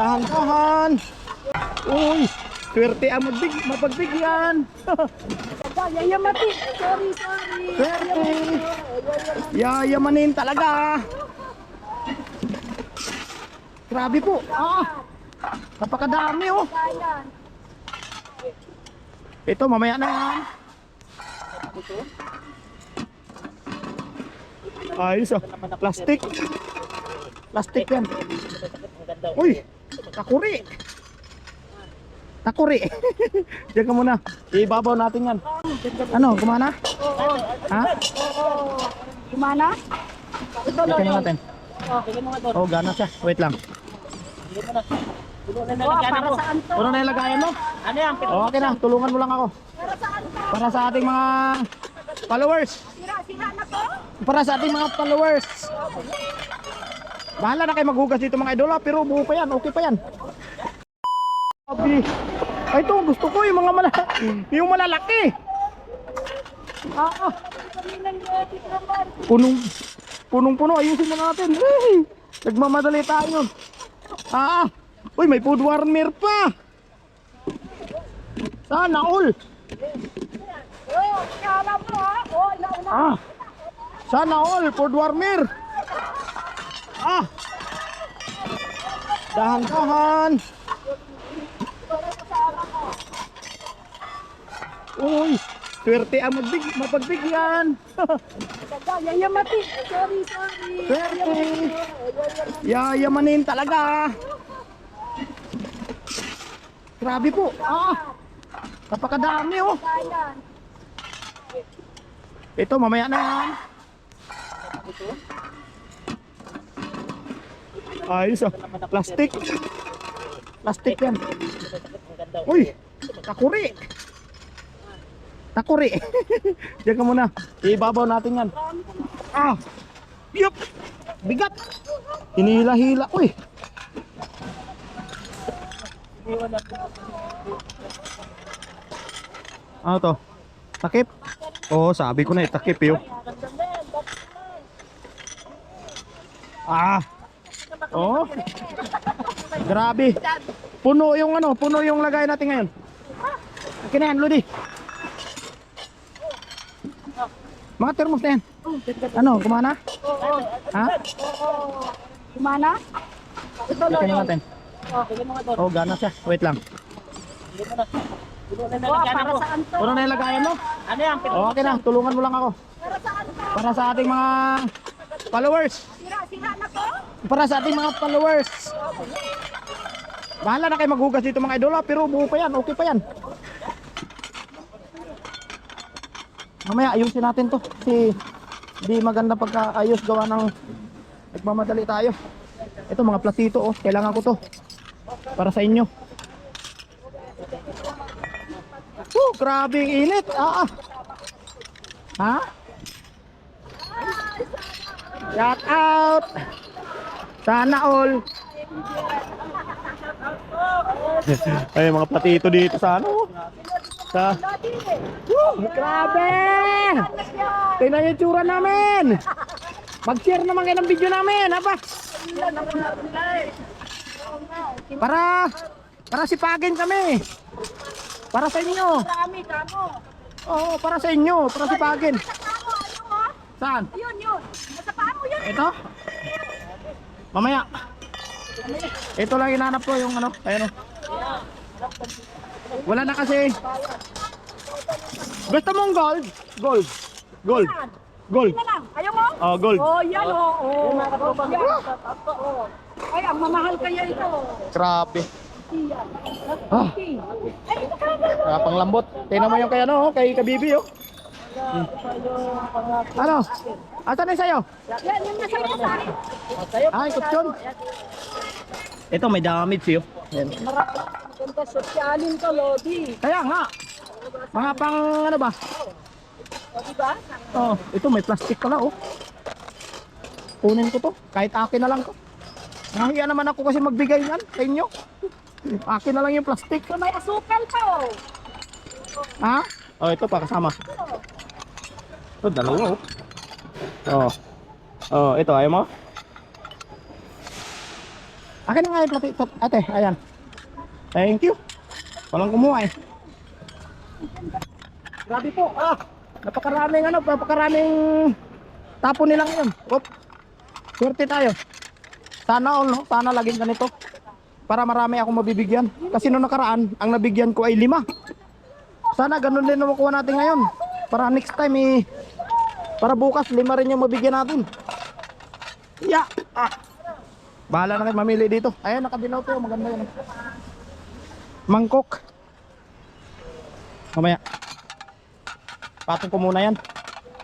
Dahan-dahan. Uy, swerte ang magbig, mapagbigyan. Yayamati. Sorry, sorry. swerte. Yayamanin talaga. Grabe po. Ah, napakadami oh. Ito, mamaya na yan. Ayos ah. Plastic. Plastic yan. Uy, takuri. Takuri. Diyan ka muna. Ibabaw natin yan. Ano, kumana? Oo. Ha? Gumana? Ito, Tingnan Lolo. natin. Oh, gana siya. Wait lang. Oh, para saan to? Puro na ilagayan mo? Ano yan? Oh, okay na. Tulungan mo lang ako. Para saan to? Para sa ating mga followers. Sira, sira na to? Para sa ating mga followers. Bahala na kayo maghugas dito mga idol ah, pero buo pa yan, okay pa yan. Sabi, ay ito gusto ko yung mga mala yung malalaki. Ah, ah, punong punong puno ayusin na natin. Hey, nagmamadali tayo. Ah, ah. uy may food warmer pa. Sana all. Oh. Ah. Sana all food warmer. Ah. Dahan-dahan. Uy, swerte ang magbig, mapagbigyan. Yayamati. Sorry, sorry. swerte. Yayamanin talaga. Grabe po. Ah. Napakadami oh. Ito mamaya na yan. Ayos ah. Plastic. Plastic yan. Uy, takuri. Takuri. Diyan ka muna. Ibabaw natin yan. Ah. Yup. Bigat. Hinila-hila. Uy. Ano to? Takip? Oo, sabi ko na eh, takip yun. Ah. Oh. Grabe. Puno yung ano, puno yung lagay natin ngayon. Okay na yan, Lodi. Mga thermos na yan. Ano, kumana? Ha? Oo. Gumana? Ito, Okay Lolo. natin. Oh, gana siya. Wait lang. Oh, para saan to? Puno na yung lagayan mo? Ano yan? Oh, okay na, tulungan mo lang ako. Para saan to? Para sa ating mga followers. Sira, sira na to? Para sa ating mga followers. Bahala na kayo maghugas dito mga idol ah, pero buo pa yan, okay pa yan. Mamaya ayusin natin to kasi di maganda pagka-ayos gawa ng nagmamadali tayo. Ito mga platito oh, kailangan ko to para sa inyo. Oh, grabe init. Ah, ah. Ha? Shout out. Sana all. Ay, mga platito dito sa ano? Sa Woo, grabe! Tingnan yung tsura namin! Mag-share naman kayo ng video namin, apa? Para, para sipagin kami. Para sa inyo. Oo, para sa inyo, para sipagin. Ano mo? Saan? Yun, yun. Nasa pamo yun. Ito? Mamaya. Ito lang hinanap ko yung ano, ayun oh. Wala na kasi. Gusto mong gold? Gold. Gold. Gold. Ayaw mo? Oh, gold. Oh, yan oh. Oh. Oh. Ay, ang mamahal kaya ito. Grabe. Ah, Ay, ito ka ah, panglambot. Tingnan mo yung kay ano, oh, kay Kabibi oh. Ano? Asan na sayo? Yan, yung nasa mesa. Ah, ikot yun. Ito may damage siyo. Yan. Maganda sosyalin to, Lodi. Kaya nga. Mga pang ano ba? O, diba? Oh, ito may plastic pala oh. Kunin ko to. Kahit akin na lang to. Nahiya naman ako kasi magbigay yan sa inyo. Akin na lang yung plastic. So, may asukal pa, oh. Ha? Oh, ito pa kasama. Ito, dalawa oh. Oh. Oh, ito ayaw mo? Akin na nga yung plati- plat- ate, ayan. Thank you. Walang kumuha eh. Grabe po, ah. Napakaraming ano, napakaraming tapo nila ngayon. Oop. Swerte tayo. Sana all, no? Sana laging ganito. Para marami akong mabibigyan. Kasi nung nakaraan, ang nabigyan ko ay lima. Sana ganun din ang makuha natin ngayon. Para next time eh, para bukas lima rin yung mabigyan natin. Yeah. Ah. Bahala na kayo mamili dito. Ayan, nakabinaw to. Maganda yan. Mangkok. Mamaya. Patong ko muna yan.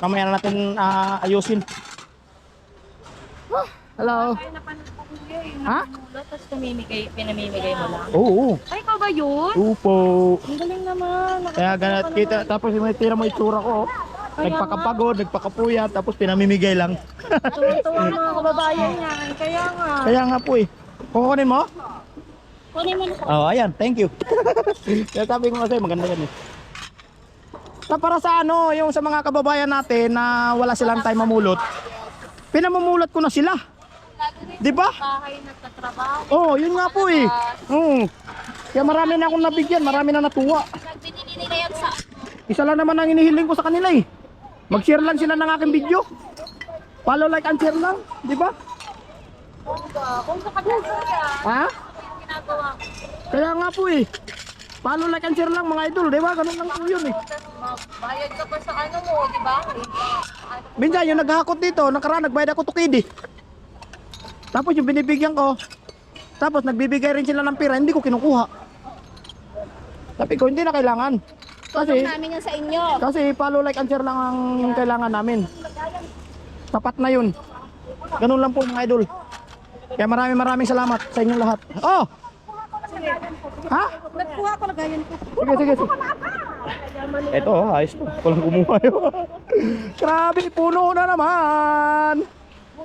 Mamaya na natin ah, ayusin. Ah, hello. Ay, napanood ko kuya eh. Ha? Tapos pinamimigay, pinamimigay mo lang. Oo. Ay, ikaw ba yun? Upo. Ang galing naman. Kaya ganat kita. Tapos yung tira mo itsura ko. oh. Nagpakapagod, nagpakapuyat, tapos pinamimigay lang. Tuwang-tuwa mga kababayan yan. Kaya nga. Kaya nga po eh. Kukunin mo? Kunin mo na sa... Oh, ayan, thank you. Kaya sabi ko kasi maganda yan eh. Sa para sa ano, yung sa mga kababayan natin na wala silang time mamulot, pinamumulot ko na sila. 'Di ba? Bahay nagtatrabaho. Oh, yun nga po eh. Oo. Kaya marami na akong nabigyan, marami na natuwa. Nagbinili nila yan sa... Isa lang naman ang inihiling ko sa kanila eh. Mag-share lang sila ng aking video. Follow, like, and share lang. 'Di ba? Kung sa kanya Ha? ginagawa ko. Kaya nga po eh. Follow, like, and share lang mga idol. 'Di ba? Ganun lang po yun eh. Bayad ka pa sa ano mo, di ba? Minsan yung naghahakot dito, nakaraan nagbayad ako tukidi. Tapos yung binibigyan ko, tapos nagbibigay rin sila ng pera, hindi ko kinukuha. Sabi ko, hindi na kailangan. Kasi, namin yan sa inyo. kasi follow, like, and share lang ang kailangan namin. Sapat na yun. Ganun lang po mga idol. Kaya maraming maraming salamat sa inyong lahat. Oh! Ha? Nagkuha ko na ganyan ko. Sige, sige, sige. Ito, oh, ayos to. Walang kumuha yun. Grabe, puno na naman.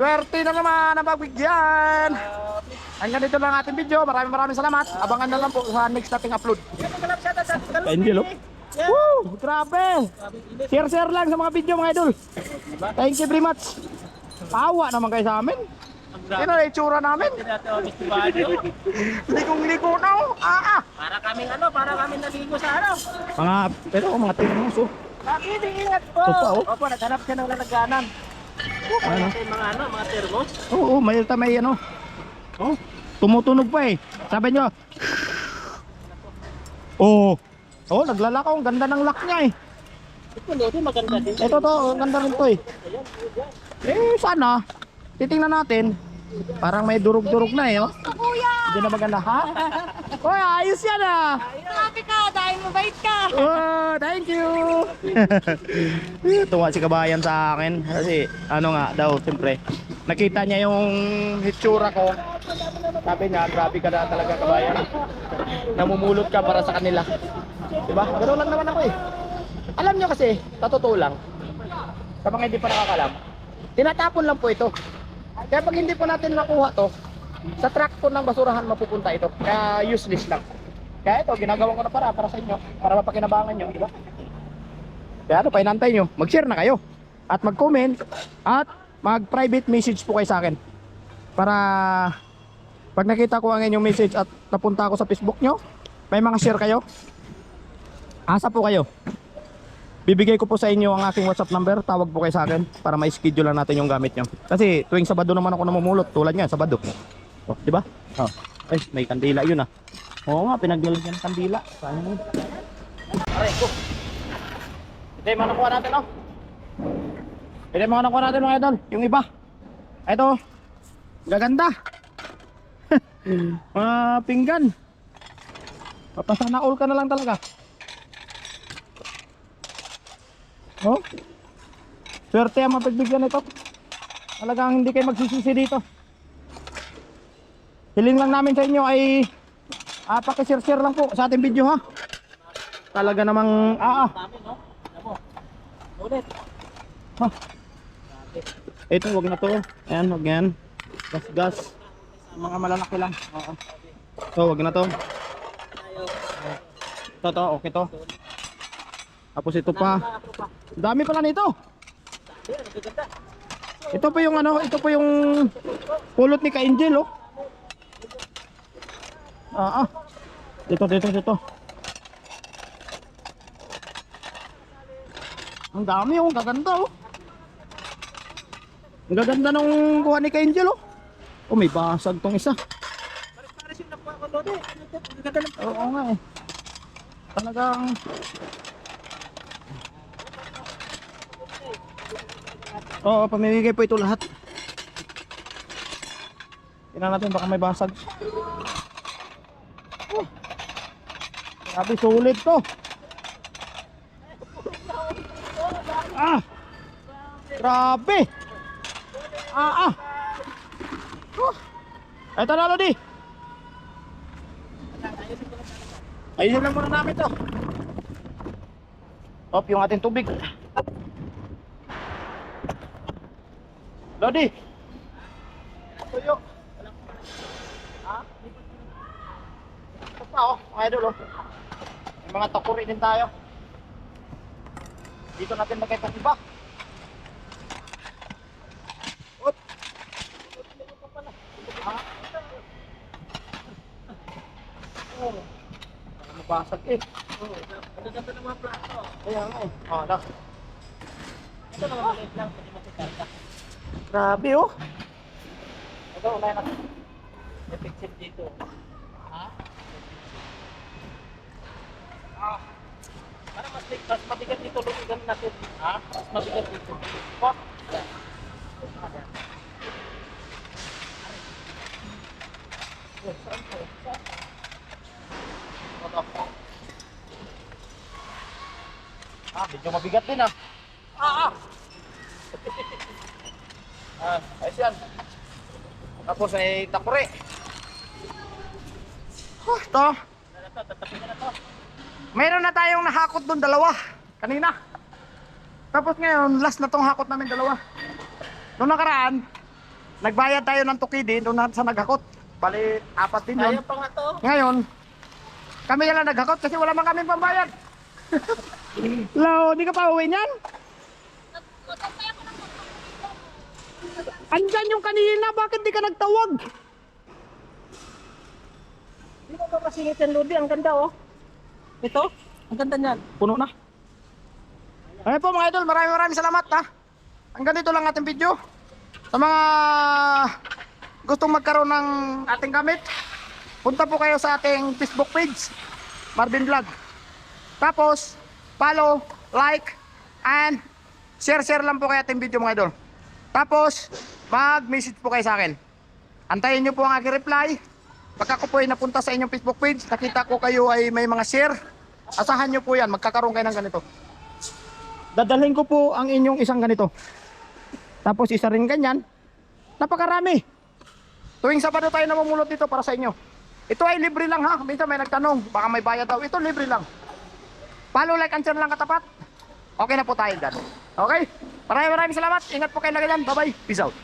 Swerte na naman ang pagbigyan. Hanggang dito lang ating video. Maraming maraming salamat. Abangan na lang po sa next nating upload. Angel, oh. Woo! Grabe! Share-share lang sa mga video mga idol. Thank you very much. Awa naman kayo sa amin. Sino na itsura namin? Likong-liko na oh. Ah, ah. Para kaming ano, para kami naligo sa ano. Mga, pero mga tingos oh. Bakit ingat po? Pa, oh. Opo, naghanap siya ng lalagyanan. Ano? Ito yung mga ano, mga termos. Oo, oh, may may ano. Oh, tumutunog pa eh. Sabi nyo. Oh. Oh, naglalakaw. Ang ganda ng lock niya eh. Ito, Lodi, maganda din. Ito to, ang ganda rin to eh. Eh, sana. Titingnan natin. Parang may durog-durog na eh. Oh. Kuya! Hindi na maganda ha? Oy, ayos yan ah. Grabe ka, dahil mabait ka. Oh, thank you. Tuwa si kabayan sa akin kasi ano nga daw, siyempre. Nakita niya yung hitsura ko. Sabi niya, grabe ka na talaga kabayan. Namumulot ka para sa kanila. Diba? Pero lang naman ako eh. Alam niyo kasi, sa totoo lang, sa mga hindi pa nakakalam, tinatapon lang po ito. Kaya pag hindi po natin nakuha to, sa truck po ng basurahan mapupunta ito. Kaya useless lang. Kaya ito, ginagawa ko na para, para sa inyo. Para mapakinabangan nyo, di ba? Kaya ano, painantay nyo. Mag-share na kayo. At mag-comment. At mag-private message po kayo sa akin. Para pag nakita ko ang inyong message at napunta ako sa Facebook nyo, may mga share kayo. Asa po kayo. Bibigay ko po sa inyo ang aking WhatsApp number. Tawag po kayo sa akin para ma-schedule natin yung gamit nyo. Kasi tuwing Sabado naman ako namumulot. Tulad nga, Sabado. Oh, di ba? Oh. Ay, may kandila yun ah. Oo nga, pinaglalagyan ng kandila. Saan yun? Aray ko. Ito yung mga nakuha natin, oh. Ito yung mga nakuha natin, mga idol. Yung iba. Ito. Gaganda. mga pinggan. Papasana all ka na lang talaga. Oh. Swerte ang mapagbigyan ito. Talagang hindi kayo magsisisi dito. Hiling lang namin sa inyo ay ah, pakishare-share lang po sa ating video ha. Talaga namang ah, ah. Ulit. Ha. Ito, wag na to. Ayan, wag yan. Gas, gas. Mga malalaki lang. Oo. So, wag na to. Ito, to. Okay to. Tapos ito pa. Dami pala nito. Ito po yung ano, ito po yung pulot ni Ka-Angel, oh. Ah, ah. Dito, dito, dito. Ang dami oh, ang gaganda oh. Ang gaganda nung kuha ni Angel oh. Oh, may basag tong isa. Oo nga eh. Talagang Oo, pamimigay po ito lahat. Tingnan natin baka may basag. Oh. Grabe, sulit to. Ah! Grabe! Ah, ah! Ito na, Lodi! Ayun lang muna namin to. Op, yung ating tubig. Lodi! Tuyo! Ha? Ito pa oh, mga idol oh. May mga takuri din tayo. Dito natin pang iba. Op! Ha? Oh. Mabasag eh. Oh, ang ganda ng mga plato. Kaya nga eh. Oh, na. Ito naman maliit lang, pwede matikarga. Grabe oh. Ito, unahin natin. May pixel dito. Ha? Ah. Para mas, mas mabigat dito, lumigan natin. Ha? Mas mabigat dito. Oh. Ah, yan. Oh, saan po? Saan? Ano po? Ah, medyo mabigat din ah. Ah, ah! ayos yan. Tapos ay takure. Oh, ito. Meron na tayong nahakot doon dalawa. Kanina. Tapos ngayon, last na tong hakot namin dalawa. Noong nakaraan, nagbayad tayo ng tukidi doon sa naghakot. Bali, apat din yun. Ngayon, kami lang naghakot kasi wala man kami pambayad. Lao, di ka pa uwi niyan? Andyan yung kanina, bakit di ka nagtawag? Hindi mo ba masingit yan, Lodi? Ang ganda, oh. Ito? Ang ganda niyan. Puno na. Ayun po mga idol, maraming maraming salamat ha. Hanggang dito lang ating video. Sa mga gustong magkaroon ng ating gamit, punta po kayo sa ating Facebook page, Marvin Vlog. Tapos, follow, like, and share-share lang po kayo ating video mga idol. Tapos, mag-message po kayo sa akin. Antayin nyo po ang aking reply. Pagka ko po ay napunta sa inyong Facebook page, nakita ko kayo ay may mga share. Asahan nyo po yan, magkakaroon kayo ng ganito. Dadalhin ko po ang inyong isang ganito. Tapos isa rin ganyan. Napakarami. Tuwing Sabado tayo namumulot dito para sa inyo. Ito ay libre lang ha. Minsan may nagtanong, baka may bayad daw. Ito libre lang. Follow, like, and share lang katapat. Okay na po tayo dyan. Okay? Maraming maraming salamat. Ingat po kayo lagi dyan. Bye-bye. Peace out.